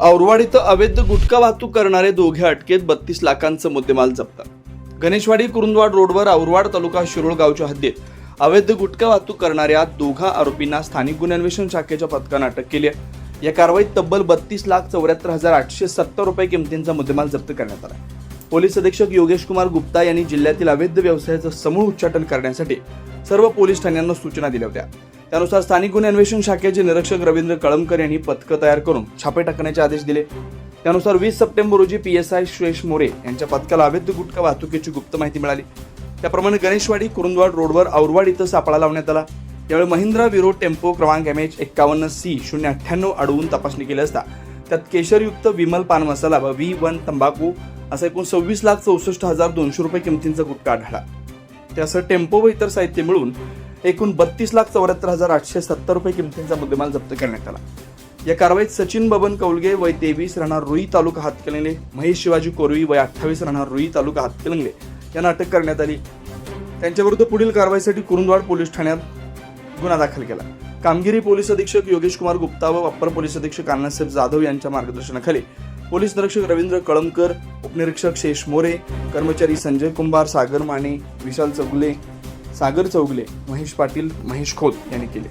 औरवाड इथं अवैध गुटखा वाहतूक करणारे दोघे अटकेत बत्तीस लाखांचं मुद्देमाल जप्त. गणेशवाडी कुरुंदवाड रोडवर औरवाड तालुका शिरोळ गावच्या हद्दीत अवैध गुटखा वाहतूक करणाऱ्या दोघा आरोपींना स्थानिक गुन्हे अन्वेषण शाखेच्या पथकानं अटक केली आहे. या कारवाईत तब्बल बत्तीस लाख चौऱ्याहत्तर हजार आठशे सत्तर रुपये किमतींचा मुद्देमाल जप्त करण्यात आला पोलीस अधीक्षक योगेश कुमार गुप्ता यांनी जिल्ह्यातील अवैध व्यवसायाचं समूळ उच्चाटन करण्यासाठी सर्व पोलीस ठाण्यांना सूचना दिल्या होत्या. त्यानुसार स्थानिक गुन्हे अन्वेषण शाखेचे निरीक्षक रवींद्र कळमकर यांनी पथकं तयार करून छापे टाकण्याचे आदेश दिले. त्यानुसार वीस सप्टेंबर रोजी P S I Suresh More यांच्या पथकाला अवैध गुटखा वाहतुकीची गुप्त माहिती मिळाली. त्याप्रमाणे गणेशवाडी कुरुंदवाड रोडवर औरवाड इथं सापळा लावण्यात आला. यावेळी महिंद्रा विरो टेम्पो क्रमांक एम एच एक्कावन्न सी शून्य अठ्ठ्याण्णव अडवून तपासणी केली असता त्यात केशरयुक्त विमल पान मसाला व व्ही वन तंबाखू असा एकूण सव्वीस लाख चौसष्ट हजार दोनशे रुपये किमतींचा गुटखा आढळला. त्यासह टेम्पो व इतर साहित्य मिळून एकूण बत्तीस लाख चौऱ्याहत्तर हजार आठशे सत्तर रुपये किमतींचा मुद्देमाल जप्त करण्यात आला. या कारवाईत सचिन बबन कौलगे वय तेवीस राहणार रुई तालुका हातकलंगले महेश शिवाजी कोरवी वय अठ्ठावीस राहणार रुई तालुका हातकलंगले यांना अटक करण्यात आली. त्यांच्याविरुद्ध पुढील कारवाईसाठी कुरुंदवाड पोलीस ठाण्यात गुन्हा दाखल केला. कामगिरी पोलीस अधीक्षक योगेश कुमार गुप्ता व अप्पर पोलीस अधीक्षक अण्णासाहेब जाधव यांच्या मार्गदर्शनाखाली पोलीस निरीक्षक रवींद्र कळमकर उपनिरीक्षक शेष मोरे कर्मचारी संजय कुंभार सागर माने विशाल चौगुले सागर चौगले महेश पाटील महेश खोत यांनी केले.